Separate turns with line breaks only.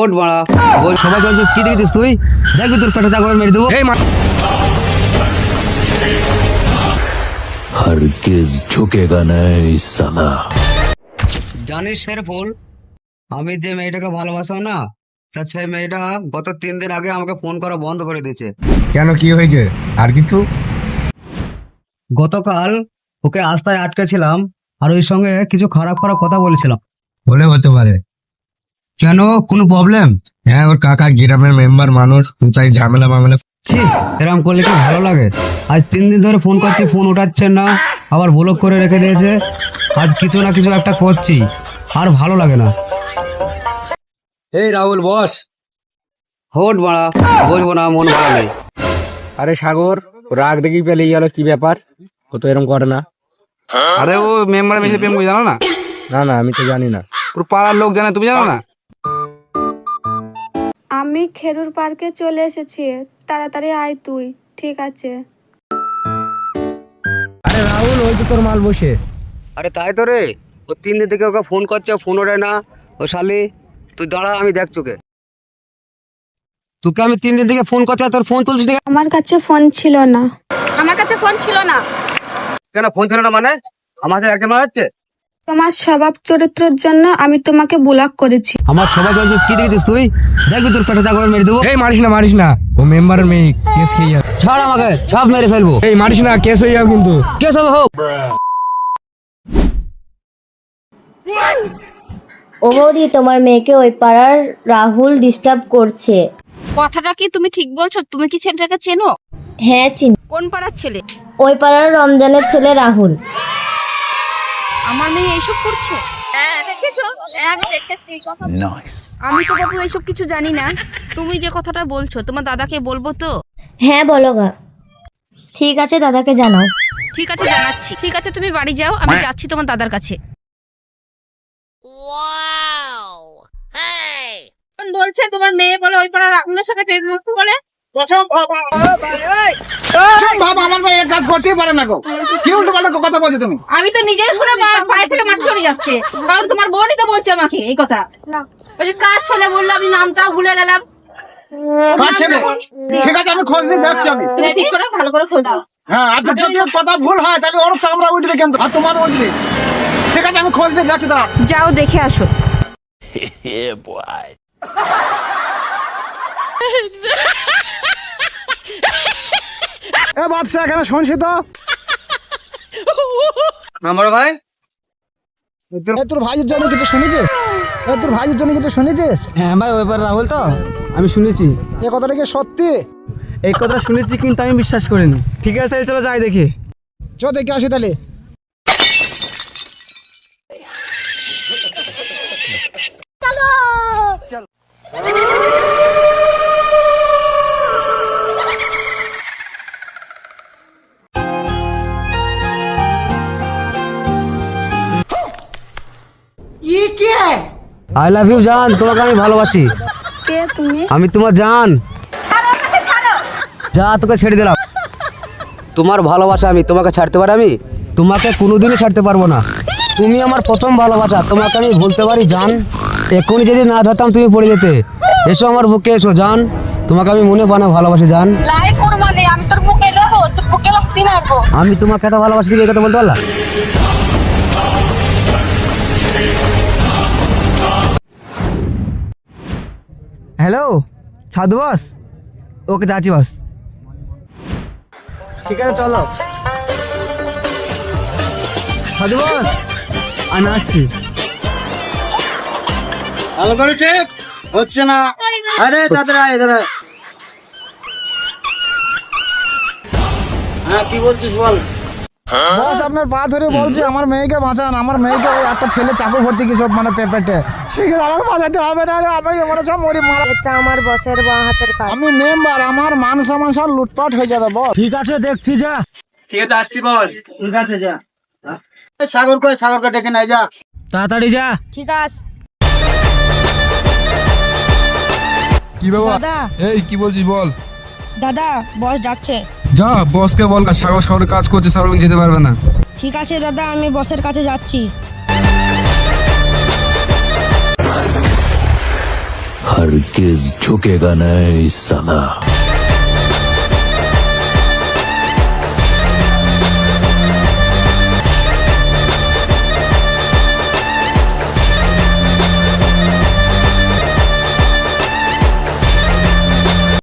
ওট বাড়া। ওই সবাই চল কি দেখেছিস তুই? দেখবি তোর পেটে চাকর মেরে দেবো।
এই
হরগিজ ঝুকেগা নাই সালা।
জানিস শেরফুল আমি যে মেয়েটাকে ভালোবাসাম না তা সেই মেয়েটা গত তিন দিন আগে আমাকে ফোন করা বন্ধ করে দিয়েছে।
কেন কি হয়েছে? আর কিছু?
গতকাল ওকে আস্তায় আটকেছিলাম আর ওই সঙ্গে কিছু খারাপ খারাপ কথা বলেছিলাম।
বলে হতে পারে।
কেন? কোনো প্রবলেম
হ্যাঁ ওর কাকা গ্রামের মেম্বার মানুষ তাই ঝামেলা মামেলা
ছি এরকম করলে কি ভালো লাগে? আজ তিন দিন ধরে ফোন করছি ফোন উঠাচ্ছেন না আবার ব্লক করে রেখে দিয়েছে। আজ কিছু না কিছু একটা করছি আর ভালো লাগে না। এই রাহুল বস। হোট মারা বলব না মন ভালো নেই।
আরে সাগর রাগ দেখি পেলে গেল কি ব্যাপার? ও তো এরকম করে না।
আরে ও মেম্বার মেসে প্রেম করে জানো না?
না না আমি তো জানি না।
পুরো পাড়ার লোক জানে তুমি জানো না?
আমি খেরুর পার্কে চলে এসেছি। তাড়াতাড়ি আয় তুই ঠিক আছে।
আরে রাহুল ওই তো তোর মাল বসে।
আরে তাই তো রে ও তিন দিন থেকে ওকে ফোন করছে ফোন ওঠে না। ও শালি তুই দাঁড়া আমি দেখ তোকে। তোকে আমি তিন দিন থেকে ফোন করছি আর তোর ফোন তুলছিস না কেন?
আমার কাছে ফোন ছিল না। আমার কাছে ফোন ছিল না।
কেন ফোন ছিল না মানে? আমার সাথে একটা মারাচ্ছে
তোমার স্বভাব চরিত্রের জন্য আমি তোমাকে ব্লক করেছি।
আমার সবাই চলছে কি দেখেছিস তুই? দেখবি তোর পেটে চাকর মেরে দেবো।
এই মারিস না মারিস না। ও মেম্বারের মেয়ে কেস খেয়ে যাবে।
ছাড় আমাকে ছাপ মেরে ফেলব।
এই মারিস না কেস হয়ে যাবে কিন্তু।
কে সব হোক।
ও বৌদি তোমার মেয়েকে ওই পাড়ার রাহুল ডিস্টার্ব করছে।
কথাটা কি তুমি ঠিক বলছো? তুমি কি ছেলেটাকে চেনো?
হ্যাঁ চিন।
কোন পাড়ার ছেলে?
ওই পাড়ার রমজানের ছেলে রাহুল।
আমার মেয়ে এইসব করছে হ্যাঁ দেখেছ আমি দেখেছি আমি তো বাবু এইসব কিছু জানি না তুমি যে কথাটা বলছো তোমার দাদাকে বলব তো
হ্যাঁ বলো গা ঠিক আছে দাদাকে জানাও
ঠিক আছে জানাচ্ছি ঠিক আছে তুমি বাড়ি যাও আমি যাচ্ছি তোমার দাদার কাছে বলছে তোমার মেয়ে বলে ওই পাড়ার রাহুলের সাথে প্রেম করতে বলে
বাবা আমার ভাই এক কাজ করতেই পারে না গো কি উল্টো পাল্টা কথা বলছো তুমি?
আমি তো নিজেই শুনে পায়ে থেকে মাটি চলে যাচ্ছে। কারণ তোমার বোনই তো বলছে আমাকে এই কথা। ওই যে কার ছেলে বলল আমি নামটাও ভুলে গেলাম।
কার ছেলে? ঠিক আছে আমি খোঁজ নিয়ে দেখছি আমি।
তুমি ঠিক করে ভালো করে খোঁজ নাও।
হ্যাঁ আর যদি কথা ভুল হয় তাহলে ওর চামড়া উঠবে কিন্তু আর তোমার উঠবে ঠিক আছে আমি খোঁজ নিয়ে দেখছি দাঁড়া
যাও দেখে আসো।
এ বাদশা এখানে শুনছি তো।
আমার ভাই?
এ তোর ভাইয়ের জন্য কিছু শুনেছিস? এ তোর ভাইয়ের জন্য কিছু শুনেছিস?
হ্যাঁ ভাই ওইবার রাহুল তো? আমি শুনেছি।
এ কথাটা কি সত্যি?
এই কথা শুনেছি কিন্তু আমি বিশ্বাস করিনি। ঠিক আছে চলো যাই দেখি।
চ দেখে আসি তাহলে।
আই লাভ ইউ জান। তোমাকে আমি ভালোবাসি।
কে তুমি?
আমি তোমার জান। যা তোকে ছেড়ে দিলাম। তোমার ভালোবাসা আমি তোমাকে ছাড়তে পারি আমি? তোমাকে কোনোদিনই ছাড়তে পারব না। তুমি আমার প্রথম ভালোবাসা তোমাকে আমি ভুলতে পারি জান। এখনই যদি না ধরতাম তুমি পড়ে যেতে। এসো আমার বুকে এসো জান। তোমাকে আমি মনে বানা ভালোবাসি জান। আমি তোমাকে এত ভালোবাসি তুমি কথা বলতে পারলা?
হ্যালো সাধু বস? ওকে যাচ্ছি বস। ঠিক আছে, চলো। সাধু বস, আমি আসছি।
ভালো হচ্ছে না। আরে দাদা এদের হ্যাঁ কি বলছিস বল?
বস আপনার পা ধরে বলছি আমার মেয়েকে বাঁচান আমার মেয়েকে ওই একটা ছেলে চাকু ভর্তি কিছু মানে পেপেটে। সেখানে আমাকে বাঁচাতে হবে না রে? আমি মনে সব মরি মারা
এটা আমার বসের বাঁ হাতের কাজ।
আমি মেম্বার আমার মান সম্মান সব লুটপাট হয়ে যাবে বস।
ঠিক আছে দেখছি যা।
ঠিক আছে আসছি বস। ঠিক আছে যা। সাগর কই সাগরকে ডেকে নাই যা।
তাড়াতাড়ি যা।
ঠিক আছে।
কি বাবা
দাদা।
এই কি বলছিস বল।
দাদা বস ডাকছে।
যা বসকে বল সাগর সাগর কাজ করছে সাগর যেতে পারবে না
ঠিক আছে দাদা আমি বসের কাছে যাচ্ছি
हर हरगिज झुकेगा नहीं साला